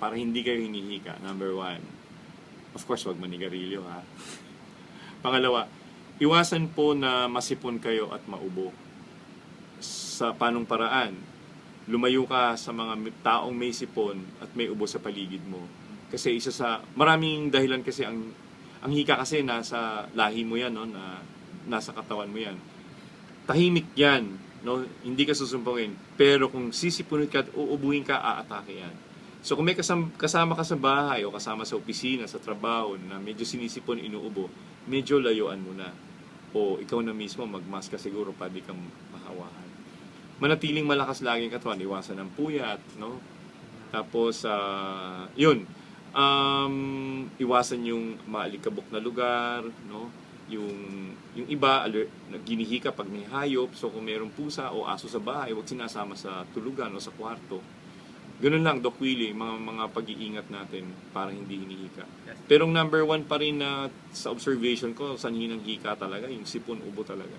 para hindi kayo hinihika, number one, of course, wag manigarilyo ha. Pangalawa, iwasan po na masipon kayo at maubo. Sa panong paraan, lumayo ka sa mga taong may sipon at may ubo sa paligid mo. Kasi isa sa, maraming dahilan kasi ang, ang hika kasi nasa lahi mo yan, no, na, nasa katawan mo yan. Tahimik yan, no, hindi ka susumpungin. Pero kung sisipunin ka at uubuhin ka, aatake yan. So kung may kasama, kasama ka sa bahay o kasama sa opisina, sa trabaho na medyo sinisipon, inuubo, medyo layuan mo na. O ikaw na mismo, magmask ka siguro pa di kang mahawahan. Manatiling malakas lagi ang katawan, iwasan ng puyat, no? Tapos, ah, yun, um, iwasan yung maalikabok na lugar, no? Yung, yung iba, alert, ginihika pag may hayop, so kung mayroong pusa o aso sa bahay, huwag sinasama sa tulugan o sa kwarto. Ganun lang, Doc Willie, mga, mga pag-iingat natin para hindi hinihika. Pero ang number one pa rin na sa observation ko, sanhi ng hika talaga, yung sipon ubo talaga.